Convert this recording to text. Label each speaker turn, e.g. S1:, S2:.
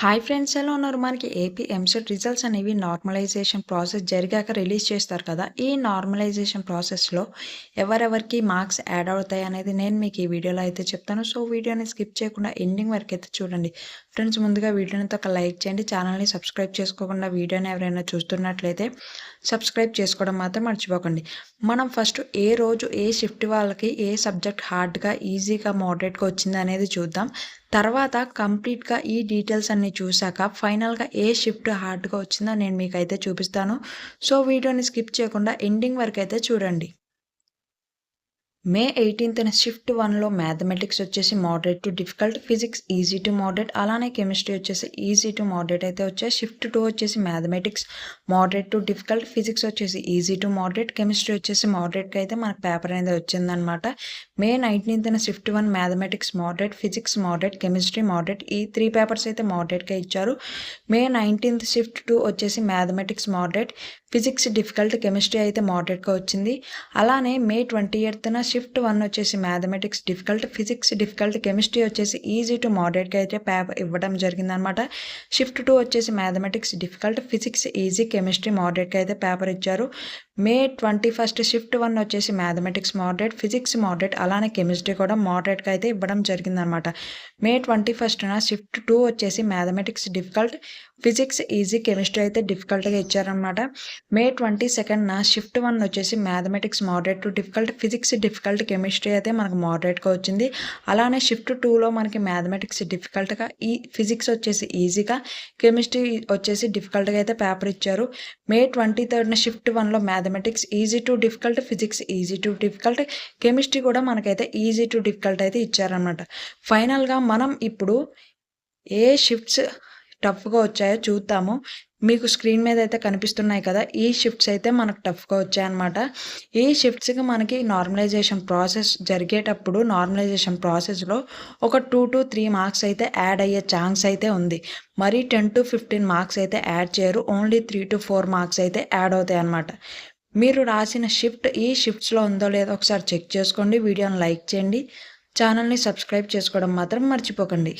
S1: Hi friends ఎలా ఉన్నారు? మనకి ఏపీ ఎంసెట్ రిజల్ట్స్ అనేవి నార్మలైజేషన్ ప్రాసెస్ జరిగాక రిలీజ్ చేస్తారు కదా. ఈ నార్మలైజేషన్ ప్రాసెస్లో ఎవరెవరికి మార్క్స్ యాడ్ అవుతాయి అనేది నేను మీకు ఈ వీడియోలో అయితే చెప్తాను. సో వీడియోని స్కిప్ చేయకుండా ఎండింగ్ వరకు అయితే చూడండి. ఫ్రెండ్స్ ముందుగా వీడియోని ఒక లైక్ చేయండి. ఛానల్ని సబ్స్క్రైబ్ చేసుకోకుండా వీడియోని ఎవరైనా చూస్తున్నట్లయితే సబ్స్క్రైబ్ చేసుకోవడం మాత్రం మర్చిపోకండి. మనం ఫస్ట్ ఏ రోజు ఏ షిఫ్ట్ వాళ్ళకి ఏ సబ్జెక్ట్ హార్డ్గా ఈజీగా మోడరేట్గా వచ్చింది అనేది చూద్దాం. తర్వాత కంప్లీట్గా ఈ డీటెయిల్స్ అన్ని చూశాక ఫైనల్గా ఏ షిఫ్ట్ హార్డ్గా వచ్చిందో నేను మీకు అయితే చూపిస్తాను. సో వీడియోని స్కిప్ చేయకుండా ఎండింగ్ వరకు అయితే చూడండి. మే ఎయిటీన్త్న షిఫ్ట్ వన్లో మ్యాథమెటిక్స్ వచ్చేసి moderate to difficult physics easy to moderate అలానే కెమిస్ట్రీ వచ్చేసి ఈజీ టు మోడరేట్ అయితే వచ్చాయి. షిఫ్ట్ టూ వచ్చేసి mathematics moderate to difficult physics వచ్చేసి ఈజీ టు మోడరేట్ కెమిస్ట్రీ వచ్చేసి మోడరేట్గా అయితే మనకు పేపర్ అనేది వచ్చిందనమాట May నైన్టీన్త్న shift one mathematics moderate physics moderate chemistry moderate ఈ త్రీ పేపర్స్ అయితే మోడరేట్గా ఇచ్చారు. మే నైన్టీన్త్ షిఫ్ట్ టూ వచ్చేసి mathematics moderate physics difficult chemistry అయితే మోడరేట్గా వచ్చింది. అలానే మే ట్వంటీ ఎయిత్న షిఫ్ట్ వన్ వచ్చేసి mathematics difficult physics difficult chemistry వచ్చేసి ఈజీ టు మోడరేట్గా అయితే పేపర్ ఇవ్వడం జరిగిందనమాట. షిఫ్ట్ టూ వచ్చేసి mathematics difficult physics easy chemistry మోడరేట్గా అయితే పేపర్ ఇచ్చారు. May twenty first shift one వచ్చేసి మ్యాథమెటిక్స్ మోడరేట్ ఫిజిక్స్ మోడరేట్ అలానే కెమిస్ట్రీ కూడా మోడరేట్గా అయితే ఇవ్వడం జరిగిందనమాట. మే ట్వంటీ ఫస్ట్న షిఫ్ట్ టూ వచ్చేసి mathematics difficult physics easy chemistry అయితే డిఫికల్ట్గా ఇచ్చారనమాట. మే ట్వంటీ సెకండ్న షిఫ్ట్ వన్ వచ్చేసి mathematics moderate to difficult physics difficult chemistry అయితే మనకు మోడరేట్గా వచ్చింది. అలానే షిఫ్ట్ టూలో మనకి మ్యాథమెటిక్స్ డిఫికల్ట్గా ఈ ఫిజిక్స్ వచ్చేసి ఈజీగా కెమిస్ట్రీ వచ్చేసి డిఫికల్ట్గా అయితే పేపర్ ఇచ్చారు. మే ట్వంటీ థర్డ్న షిఫ్ట్ వన్లో mathematics easy to difficult physics easy to difficult chemistry కూడా మనకైతే ఈజీ టు డిఫికల్ట్ అయితే ఇచ్చారనమాట ఫైనల్గా మనం ఇప్పుడు ఏ షిఫ్ట్స్ టఫ్గా వచ్చాయో చూద్దాము. మీకు స్క్రీన్ మీద అయితే కనిపిస్తున్నాయి కదా ఈ షిఫ్ట్స్ అయితే మనకు టఫ్గా వచ్చాయన్నమాట. ఈ షిఫ్ట్స్కి మనకి నార్మలైజేషన్ ప్రాసెస్ జరిగేటప్పుడు నార్మలైజేషన్ ప్రాసెస్లో ఒక టూ టు త్రీ మార్క్స్ అయితే యాడ్ అయ్యే ఛాన్స్ అయితే ఉంది. మరి టెన్ టు ఫిఫ్టీన్ మార్క్స్ అయితే యాడ్ చేయరు only three to four marks అయితే యాడ్ అవుతాయి అన్నమాట మీరు రాసిన షిఫ్ట్ ఈ షిఫ్ట్స్లో ఉందో లేదో ఒకసారి చెక్ చేసుకోండి వీడియోని లైక్ చేయండి ఛానల్ని సబ్స్క్రైబ్ చేసుకోవడం మాత్రం మర్చిపోకండి.